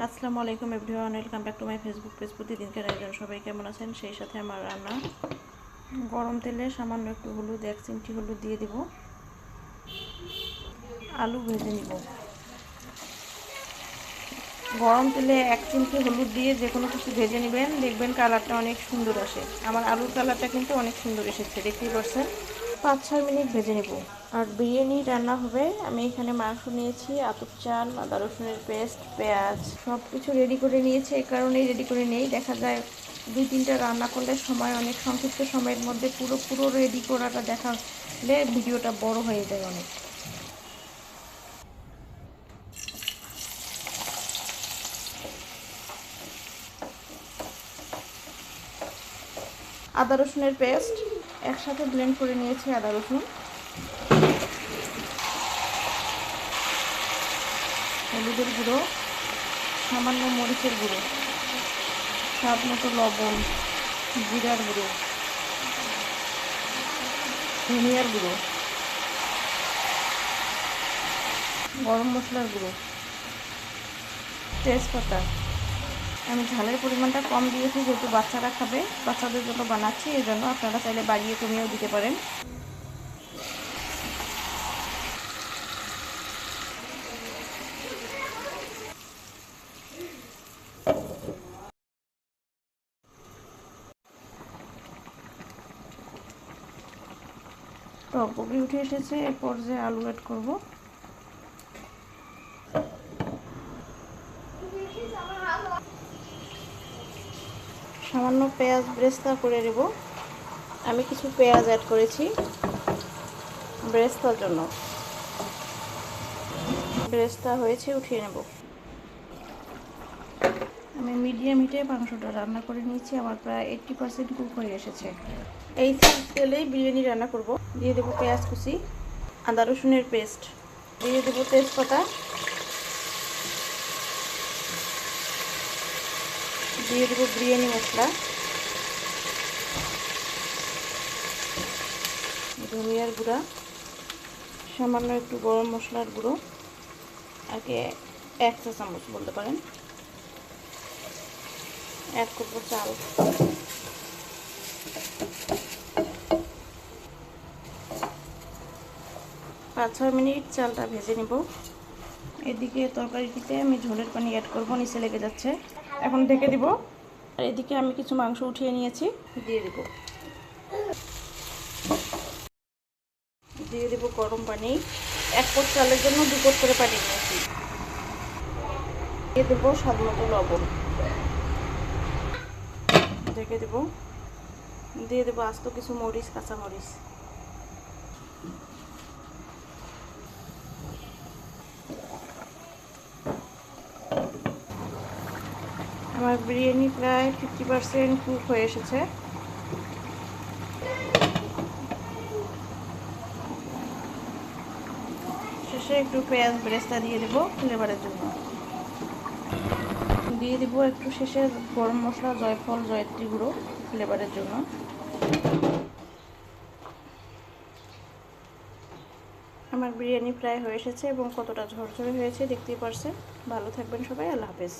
আসসালামু আলাইকুম everyone, welcome back to my Facebook page প্রতিদিনকার একজন সবাই কেমন আছেন? সেই সাথে আমার রান্না। গরম তেলে সামান্য একটু হলুদ, এক চিমটি হলুদ দিয়ে দিব। আলু ভেজে নিব। গরম তেলে এক চিমটি হলুদ দিয়ে যে কোনো কিছু ভেজে নেবেন। দেখবেন কালারটা অনেক সুন্দর আসে। আমার আলুর কালারটা কিন্তু অনেক সুন্দর এসেছে, দেখতেই পাচ্ছেন? পাঁচ ছয় মিনিট ভেজে নেব। আর বিরিয়ানি রান্না হবে। আমি এখানে মাংস নিয়েছি, আতপ চাল, আদা রসুনের পেস্ট, পেঁয়াজ সব কিছু রেডি করে নিয়েছি। এই কারণেই রেডি করে নেই। দেখা যায় দুই তিনটা রান্না করলে সময় অনেক, সংক্ষিপ্ত সময়ের মধ্যে পুরো পুরো রেডি করাটা দেখালে ভিডিওটা বড় হয়ে যায় অনেক। আদা রসুনের পেস্ট একসাথে ব্লেন্ড করে নিয়েছি আদা, রসুন। হলুদের গুঁড়ো, সামান্য মরিচের গুঁড়ো, স্বাদ মতো লবণ, জিরার গুঁড়ো, ধনিয়ার গুঁড়ো, গরম মশলার গুঁড়ো, তেজপাতা। আমি ঝালের পরিমাণটা কম দিয়েছি, যেহেতু বাচ্চারা খাবে, বাচ্চাদের জন্য বানাচ্ছি এই জন্য আপনারা চাইলে বাড়িয়ে কমিয়েও দিতে পারেন। টকবগি উঠে এসেছে, এরপর যে আলু অ্যাড করব। সামান্য পেঁয়াজ ব্রেস্তা করে নেব। আমি কিছু পেঁয়াজ অ্যাড করেছি ব্রেস্তার জন্য। ব্রেস্তা হয়েছে, উঠিয়ে নেব। আমি মিডিয়াম হিটে মাংসটা রান্না করে নিয়েছি। আমার প্রায় এইট্টি পার্সেন্ট কুক হয়ে এসেছে। এই তেলেই বিরিয়ানি রান্না করব। দিয়ে দেবো পেঁয়াজ কুচি, আদা রসুনের পেস্ট দিয়ে দেবো তেজপাতা। দিয়ে দেবো বিরিয়ানি মশলা। ধনিয়ার গুঁড়া, সামান্য একটু গরম মশলার গুঁড়ো, আগে এক চা চামচ বলতে পারেন। অ্যাড করব চাল। পাঁচ ছয় মিনিট চালটা ভেজে নেব। এদিকে তরকারিটিতে আমি ঝোলের পানি অ্যাড করব, নিচে লেগে যাচ্ছে। এখন ঢেকে দিব। আর এদিকে আমি কিছু মাংস উঠিয়ে নিয়েছি। দিয়ে দেব। দিয়ে দেব গরম পানি। এক কোট চালের জন্য দু কোট করে পানি নিয়েছি। দিয়ে দেবো স্বাদ মতো লবণ। ঢেকে দেবো। দিয়ে দেবো আস্ত কিছু মরিচ কাঁচা মরিচ আমার বিরিয়ানি প্রায় ফিফটি পারসেন্ট কুক হয়ে এসেছে। শেষে একটু পেঁয়াজ ব্রেস্তা দিয়ে দেবো ফ্লেভারের জন্য। দিয়ে দেবো একটু শেষে গরম মশলা, জয়ফল, জয়ত্রী গুঁড়ো ফ্লেভারের জন্য। আমার বিরিয়ানি প্রায় হয়ে এসেছে এবং কতটা ঝরঝরে হয়েছে দেখতেই পারছেন। ভালো থাকবেন সবাই, আল্লাহ হাফেজ।